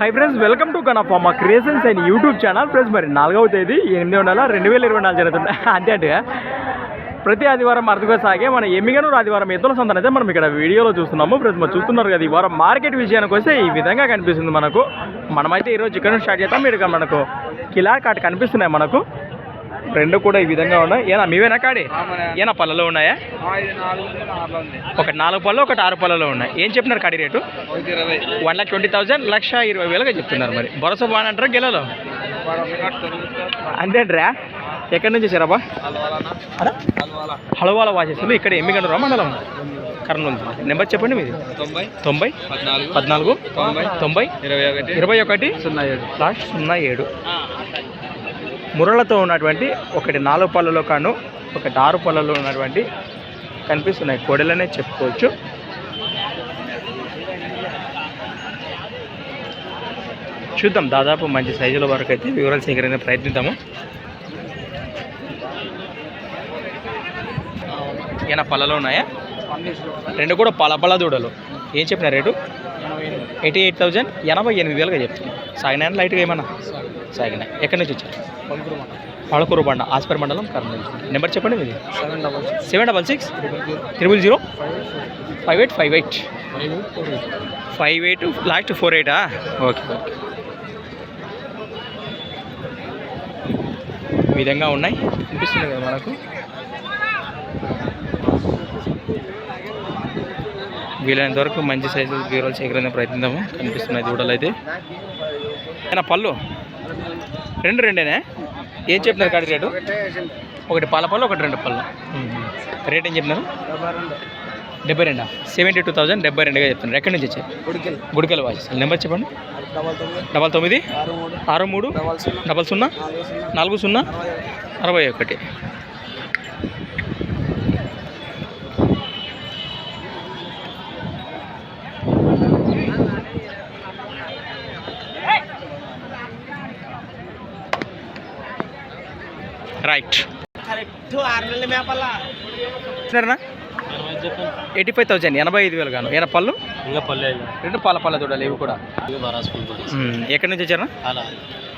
High friends welcome to కనఫార్మా creations and YouTube channel friends మరి నాలుగవ తేదీ ఎనిమిది నెల రెండు వేల ఇరవై నాలుగు జరుగుతుంది. అంతే అంటే ప్రతి ఆదివారం అరుదుగా సాగే మన ఎమ్మిగనూరు ఆదివారం ఎద్దుల సంతన అయితే మనం ఇక్కడ వీడియోలో చూస్తున్నాము. ఫ్రెండ్స్ మనం చూస్తున్నారు కదా ఈ వారం మార్కెట్ విషయానికి వస్తే ఈ విధంగా కనిపిస్తుంది మనకు. మనమైతే ఈరోజు చికెన్ స్టార్ట్ చేస్తాం మీరు మనకు కిలా కాట్ కనిపిస్తున్నాయి మనకు. రెండు కూడా ఈ విధంగా ఉన్నాయి. ఏనా మీవేనా కాడి? ఏనా పళ్ళలో ఉన్నాయా? ఒకటి నాలుగు పళ్ళు ఒకటి ఆరు పళ్ళలో ఉన్నాయి. ఏం చెప్పినారు కాడి rate? One lakh twenty thousand లక్ష ఇరవై వేలుగా చెప్తున్నారు మరి. భరోసా బాగానంటారా గెలలో అంతేంట్రా ఎక్కడి నుంచి వచ్చారాబా హళవాల వాచేసులు ఇక్కడ ఎమ్మిగండ్రా మండలం. కర్నూలు. నెంబర్ చెప్పండి మీది. తొంభై తొంభై పద్నాలుగు తొంభై ఇరవై ఒకటి ఇరవై ఒకటి సున్నా ఏడు. లాస్ట్ సున్నా ఏడు. ముర్రలతో ఉన్నటువంటి ఒకటి నాలుగు పళ్ళలో కాను ఒకటి ఆరు పళ్ళలో ఉన్నటువంటి కనిపిస్తున్నాయి కోడలనే చెప్పుకోవచ్చు. చూద్దాం దాదాపు మంచి సైజుల వరకు అయితే వివరాలు సేకరణ ప్రయత్నిద్దాము. ఏనా పళ్ళలో ఉన్నాయా? రెండు కూడా పల పళ్ళ దూడలు. ఏం చెప్పిన రేటు? ఎయిటీ ఎయిట్ థౌజండ్ ఎనభై ఎనిమిది వేలుగా చెప్తున్నాను సాగినాయని? లైట్గా ఏమన్నా? సాగినాయి. ఎక్కడి నుంచి వచ్చారు? పళకూరు బండ ఆస్పర్ మండలం కర్నూలు నెంబర్ చెప్పండి మీది. Seven double seven double six? Triple zero. Five eight five eight five eight. Last four ఎయిటా? Okay okay. విధంగా ఉన్నాయి. అనిపిస్తుంది కదా మనకు? వీలైనంత వరకు మంచి సైజు వివరాలు సేకరణ ప్రయత్నిద్దాము. కనిపిస్తున్నాయి దూడలు అయితే ఏనా పళ్ళు? రెండు రెండేనే? ఏం చెప్తున్నారు కాడి రేటు? ఒకటి పాల పళ్ళు ఒకటి రెండు పళ్ళు. రేట్ ఏం చెప్తున్నారు డెబ్బై రెండా. సెవెంటీ టూ థౌసండ్ డెబ్బై రెండుగా చెప్తున్నారు. ఎక్కడి నుంచి వచ్చాయి? గుడికెళ్ళి. వాయిస్. నెంబర్ చెప్పండి. డబల్ తొమ్మిది. ఆరు మూడు. డబల్ సున్నా. నాలుగు సున్నా. అరవై ఒకటి. రైట్ సరేనా ఎయిటీ ఫైవ్ థౌసండ్ ఎనభై ఐదు వేలు గాను. ఏనా పళ్ళు? ఇంకా పల్లె రెండు పాల పళ్ళ దూడలు ఇవి కూడా. ఎక్కడి నుంచి వచ్చారా అలా.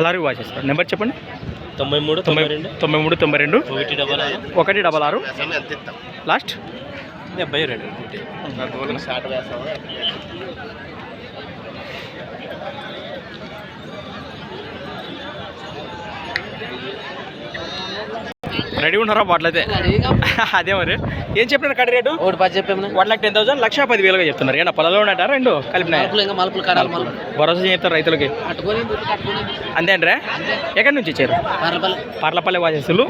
అలారీ వాచ్ చేస్తారు? నెంబర్ చెప్పండి. తొంభై మూడు తొంభై తొంభై మూడు తొంభై రెండు. ఒకటి డబల్ ఒకటి డబల్ ఆరు. లాస్ట్? డెబ్బై రెండు. రెడీ ఉన్నారా వాటిలైతే అదే మరి. ఏం చెప్పినారు కడి రేటు? ఒకటి పది చెప్పాము. వన్ లాక్ టెన్ థౌసండ్ లక్ష పది వేలుగా చెప్తున్నారు. ఏనా పొలంలో ఉన్నట్ట రెండు? మలుపులు భరోసా చెప్తారు రైతులకి? కట్టుకొని అంతేంట్రా ఎక్కడి నుంచి ఇచ్చారు పర్లపల్లి. వాసేసులు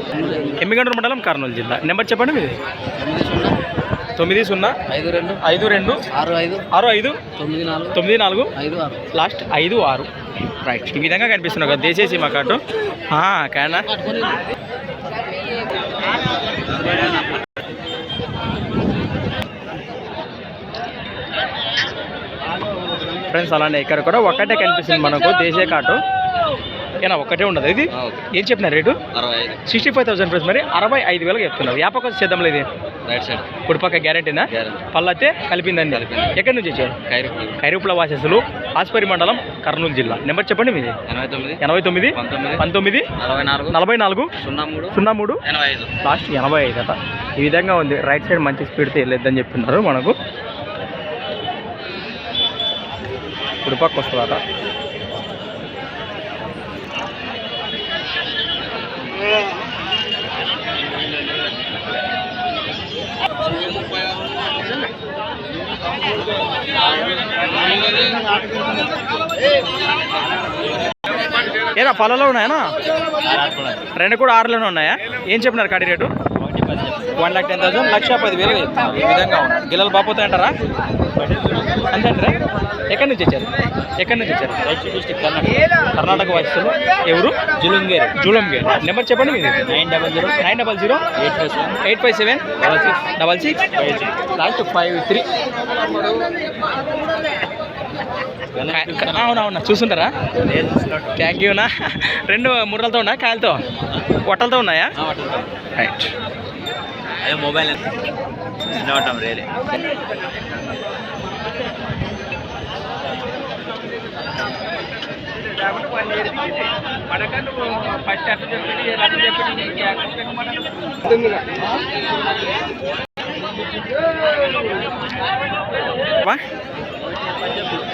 ఎమ్మిగండ్ర మండలం కర్నూలు జిల్లా. నెంబర్ చెప్పండి మీది. తొమ్మిది సున్నా. ఐదు రెండు. ఐదు రెండు. ఆరు ఐదు. ఆరు ఐదు. తొమ్మిది నాలుగు. తొమ్మిది నాలుగు. ఐదు ఆరు. లాస్ట్ ఐదు ఆరు. రైట్ ఈ విధంగా కనిపిస్తున్నావు కదా దేశేసి మా కార్డు కానా? ఫ్రెండ్స్ అలానే ఇక్కడ కూడా ఒకటే కనిపిస్తుంది మనకు దేశీయ కార్డు ఏనా ఒక్కటే ఉండదు ఇది? ఏం చెప్పిన rate? Sixty five thousand friends మరి అరవై ఐదు వేలకు చెప్తున్నారు. వ్యాపకం చేద్దాం ఇది. Right side. కుడిపక్క గ్యారెంటీనా? పళ్ళైతే కలిపిందండి. ఎక్కడి నుంచి వచ్చారు? ఖైరు కైరూపుల వాసెస్సులు ఆస్పరి మండలం కర్నూలు జిల్లా. నెంబర్ చెప్పండి మీది. ఎనభై తొమ్మిది. పంతొమ్మిది. నలభై నాలుగు. సున్నా మూడు సున్నా మూడు ఎనభై ఐదు. లాస్ట్ ఎనభై ఐదు అట. ఈ విధంగా ఉంది. రైట్ సైడ్ మంచి స్పీడ్తో వెళ్ళొద్దని చెప్తున్నారు మనకు. కుడిపక్క వస్తుందట. ఏనా పొలంలో ఉన్నాయనా? రెండు కూడా ఆరులోనే ఉన్నాయా? ఏం చెప్పినారు కాడి rate? One lakh ten thousand లక్ష పది వేలు. ఈ విధంగా ఉన్నాయి గిల్లలు బాపోతాయి అంటారా? అంతే అంటారా ఎక్కడి నుంచి వచ్చారు? ఎక్కడి నుంచి వచ్చారు? డిస్టిక్ కర్ణాటక. వాసులు ఎవరు? జులుంగేరు. జూలంగేర్. నెంబర్ చెప్పండి మీది. Nine double zero. Nine double zero. Eight five seven. Eight five seven. Double six. Double six. Last five three. అవునవునా. చూస్తుంటారా? థ్యాంక్ యూనా రెండు ముర్రలతో ఉన్నాయా కాయలతో? పొట్టలతో ఉన్నాయా? రైట్ అదే మొబైల్ ఉంటాం రేలే?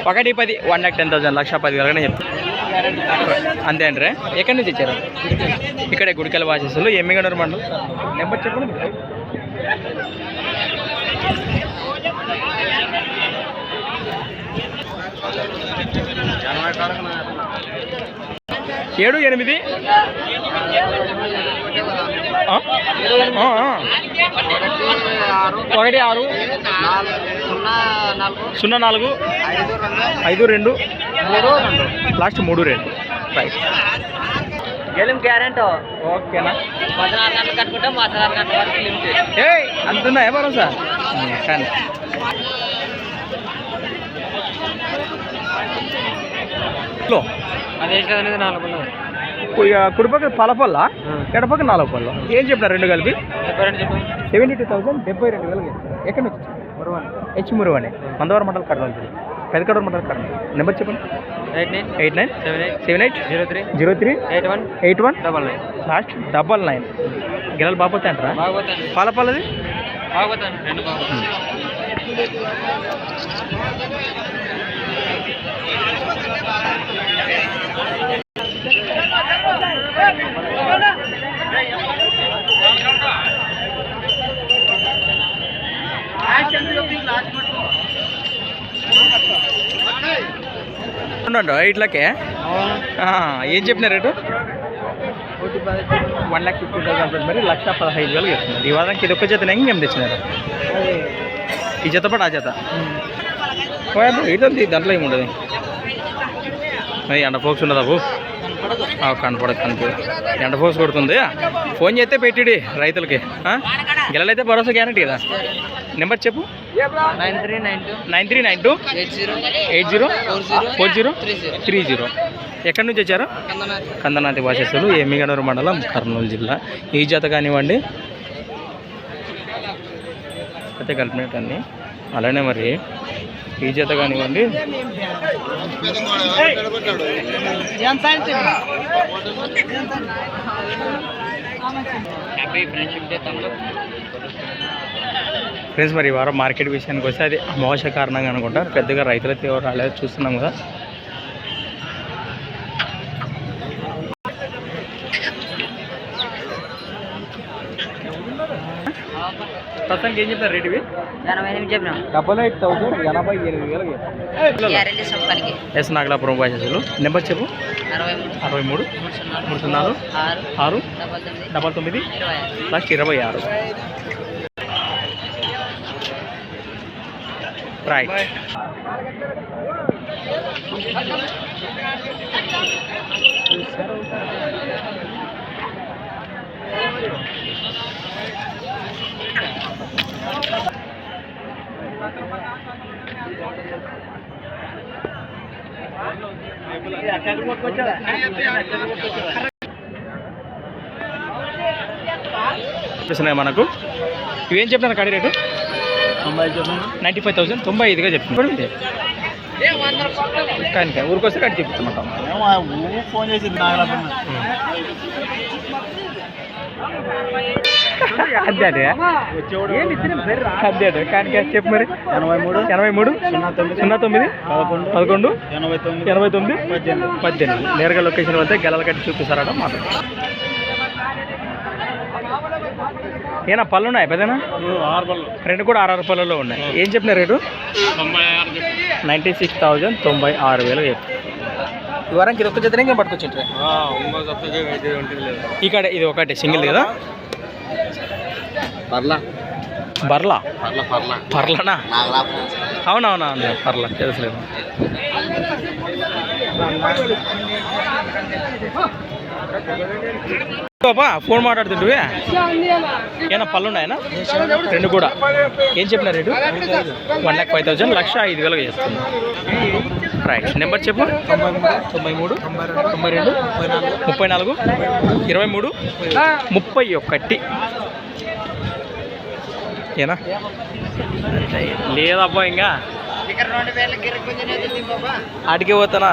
ఒకటి పది వన్ ల్యాక్ టెన్ థౌసండ్ లక్ష పది వేలగానే చెప్తాను అంతే అంటారా? ఎక్కడి నుంచి ఇచ్చారు ఇక్కడే గుడికల వాసేసులు ఎమ్మిగనూరు మండలం. నెంబర్ చెప్పండి. ఏడు ఎనిమిది. ఒకటి ఆరు. సున్నా నాలుగు. ఐదు రెండు. లాస్ట్ మూడు రెండు. రైట్. గెలిం గ్యారెంటీ. ఓకేనా గంటలు కట్టుకుంటే గంటల వరకు ఏ అంతున్నా ఏ భరోసా? కానీ లో అది అనేది నాలుగు ఇక కుడిపక్క పలపల్ల ఎడపక్క నాలుగు పళ్ళు. ఏం చెప్పినారు రెండు కలిపి? సెవెంటీ టూ థౌసండ్ డెబ్బై రెండు వేలు ఎక్కడి నుంచి? హెచ్ మురువని. మందవరం మండలం కడతాం పెదకడూరు మండలం కడతాం నెంబర్ చెప్పండి. Eight nine eight nine seven eight seven eight zero three zero three eight one eight one double nine last double nine. గిరలు బాపోతే అంటారా? బాగోతాను పాలపల్లది బాగోతాను రెండు బాగోతాను ఉండండి ఇట్లకే ఏం చెప్పిన rate? One lakh fifty thousand మరి లక్ష పదహైదు వేలు చెప్తున్నారు. ఈ వారానికి ఇది ఒక్క జత ఇంకేం తెచ్చినారు? ఈ జత పాటు ఆ జత? ఇటుంది దాంట్లో ఏమి ఉండదు ఎండ ఫోక్స్ ఉండదా బు ఆ, కనపడదు కనిపించదు ఎండ ఫోక్స్ కొడుతుంది. ఫోన్ చేస్తే పెట్టిడి రైతులకి? గెలలైతే భరోసా గ్యారంటీ కదా? నెంబర్ చెప్పు. Nine three nine two. Nine three nine two eight zero. Eight zero four zero. Three zero. ఎక్కడి నుంచి వచ్చారు? కందనాథి వాసేసులు ఎమ్మిగనూరు మండలం కర్నూలు జిల్లా. ఈ జత కానివ్వండి. అయితే కలిపినట్టు అన్ని. అలానే మరి. ఈ జత కానివ్వండి. హ్యాపీ ఫ్రెండ్షిప్ డే తమ్ముడు ఫ్రెండ్స్ మరి ఈ వారం మార్కెట్ విషయానికి వస్తే అది అమావాస్య కారణంగా అనుకుంటా పెద్దగా రైతులైతే ఎవరు రాలేదు. చూస్తున్నాం కదా. ప్రస్తుతానికి ఏం చెప్తారు రేటు ఇవి? ఎనభై ఎనిమిది చెప్పినాం. డబల్ ఎయిట్ థౌసండ్ ఎనభై ఎనిమిది వేలు ఎస్ నాగలాపురం భాషలు నెంబర్ చెప్పు. అరవై మూడు. అరవై మూడు. సున్నాలు సున్నాలు. ఆరు. డబల్ తొమ్మిది. లాస్ట్ ఇరవై ఆరు. రైట్ చూస్తున్నాయి మనకు ఇవేం చెప్తున్నారు కడి రేటు? నైంటీ ఫైవ్ థౌసండ్ తొంభై ఐదుగా చెప్తున్నాను కానీ ఊరికొస్తే కట్టి చెప్తామంటాం ఫోన్ చేసి అదే అదే. అదే అదే. కానీ చెప్పు మరి. ఎనభై మూడు ఎనభై మూడు సున్నా తొమ్మిది సున్నా తొమ్మిది పదకొండు పదకొండు ఎనభై తొమ్మిది ఎనభై తొమ్మిది పద్దెనిమిది. పద్దెనిమిది. నేరుగా లొకేషన్ వద్ద గెలలు కట్టి చూపిస్తారట మాట్లాడు ఏనా పళ్ళు ఉన్నాయి పెద్దనా? రెండు కూడా ఆరు పళ్ళలో ఉన్నాయి. ఏం చెప్పిన రేటు? నైంటీ సిక్స్ థౌజండ్ తొంభై ఆరు వేలు చెప్పి. ఈ వారానికి ఇది ఒక్క జతనే ఇంకా ఇక్కడ ఇది ఒకటి సింగిల్ కదా? పర్లా. బర్లా పర్ల పర్ల. పర్లనా? అవునవునా అవును పర్లా. తెలుసులేదు. బాబా ఫోన్ మాట్లాడుతుంటే ఏనా పళ్ళు ఉన్నాయనా రెండు కూడా. ఏం చెప్పిన rate? One lakh five thousand లక్ష ఐదు వేలుగా చేస్తుంది రైట్ నెంబర్ చెప్పు. తొంభై మూడు తొంభై రెండు ముప్పై నాలుగు ఇరవై మూడు ముప్పై ఒకటి. ఏనా? లేదబ్బా ఇంకా. ఆడికి పోతానా?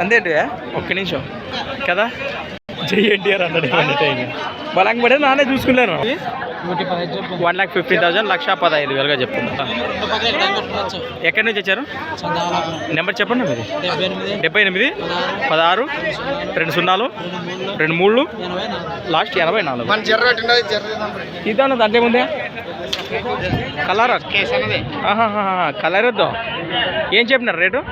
అంతేంటి ఒక్క నిమిషం. కదా? జై ఎన్టీఆర్ అన్నాడు టైం. బలంగా పడే నానే చూసుకున్నాను వన్ లాక్ ఫిఫ్టీన్ థౌసండ్ లక్ష పదహైదు వేలుగా చెప్తున్నా. ఎక్కడి నుంచి వచ్చారు? నెంబర్ చెప్పండి మీది డెబ్బై ఎనిమిది పదహారు రెండు సున్నాలు రెండు మూడు లాస్ట్ ఎనభై నాలుగు. ఇదాను దాంట్లో ఏముంది? కలర్? కలర్ వద్దాం ఏం చెప్పినారు రేటు?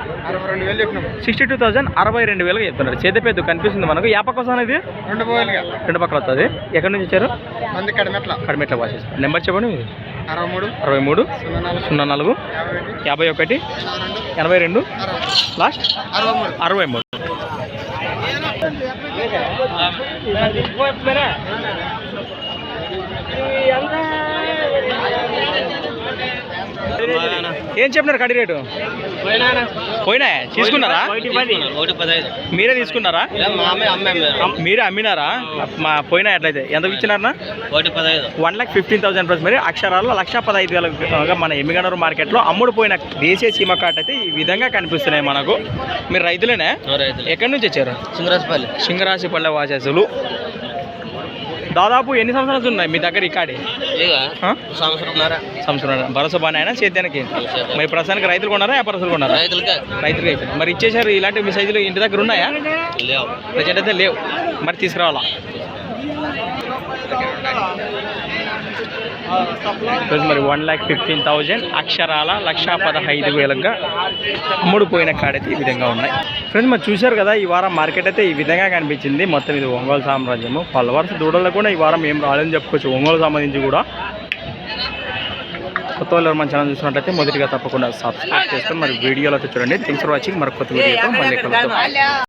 సిక్స్టీ టూ థౌసండ్ అరవై రెండు వేలుగా చెప్తున్నారు. చేతి పెద్ద కనిపిస్తుంది మనకు. ఏ పక్క వస్తుంది ఇది? రెండు రెండు పక్కల వస్తుంది. ఎక్కడి నుంచి వచ్చారు? మంది కడిమెట్ల. కడిమెట్ల వాసెస్ నెంబర్ చెప్పండి. మీది అరవై మూడు. అరవై మూడు. సున్నా నాలుగు. సున్నా నాలుగు. యాభై ఒకటి. ఎనభై రెండు. లాస్ట్? అరవై మూడు. అరవై మూడు. ఏం చెప్పినారు కడి రేటు? పోయినా తీసుకున్నారా? మీరే తీసుకున్నారా? మీరే అమ్మినారా? మా పోయినా ఎట్లయితే ఎంత ఇచ్చినారా one lakh fifteen thousand rupees మరి అక్షరాల్లో లక్ష పదహైదు వేల మన ఎమ్మిగనూరు మార్కెట్లో అమ్ముడు పోయిన దేశీయ సీమ కార్ట్ అయితే ఈ విధంగా కనిపిస్తున్నాయి మనకు. మీరు రైతులేనే? రైతులు. ఎక్కడి నుంచి వచ్చారు? సింగరాజపల్లి. సింగరాశి పల్లె వాసేసులు దాదాపు ఎన్ని సంవత్సరాలు ఉన్నాయి మీ దగ్గర ఇక్కడే సంవత్సరం భరోసా బాగా అయినా సేద్యానికి మరి ప్రస్తుతానికి రైతులు కొన్నారా? వ్యాపారస్తులు కొన్నారా? రైతులకే. అయిపోయింది. మరి ఇచ్చేసారు ఇలాంటి మీ సైజులు ఇంటి దగ్గర ఉన్నాయా? లేవు. ప్రజెంట్ అయితే లేవు. మరి తీసుకురావాలా. ఈరోజు మరి వన్ ల్యాక్ ఫిఫ్టీన్ థౌజండ్ అక్షరాల లక్ష పదహైదు వేలుగా అమ్ముడుపోయిన కాడైతే ఈ విధంగా ఉన్నాయి. ఫ్రెండ్స్ మరి చూశారు కదా ఈ వారం మార్కెట్ అయితే ఈ విధంగా కనిపించింది. మొత్తం ఇది ఒంగోలు సామ్రాజ్యము. ఫాలోవర్స్ దూడల్లో కూడా ఈ వారం ఏం రాలేదని చెప్పుకోవచ్చు. ఒంగోలు సంబంధించి కూడా కొత్త వాళ్ళు మన ఛానల్ చూసినట్లయితే మొదటిగా తప్పకుండా సబ్స్క్రైబ్ చేసుకొని మరి వీడియోలో చూడండి. థ్యాంక్స్ ఫర్ వాచింగ్ మరి కొత్త వీడియోతో మళ్ళీ కలుద్దాం.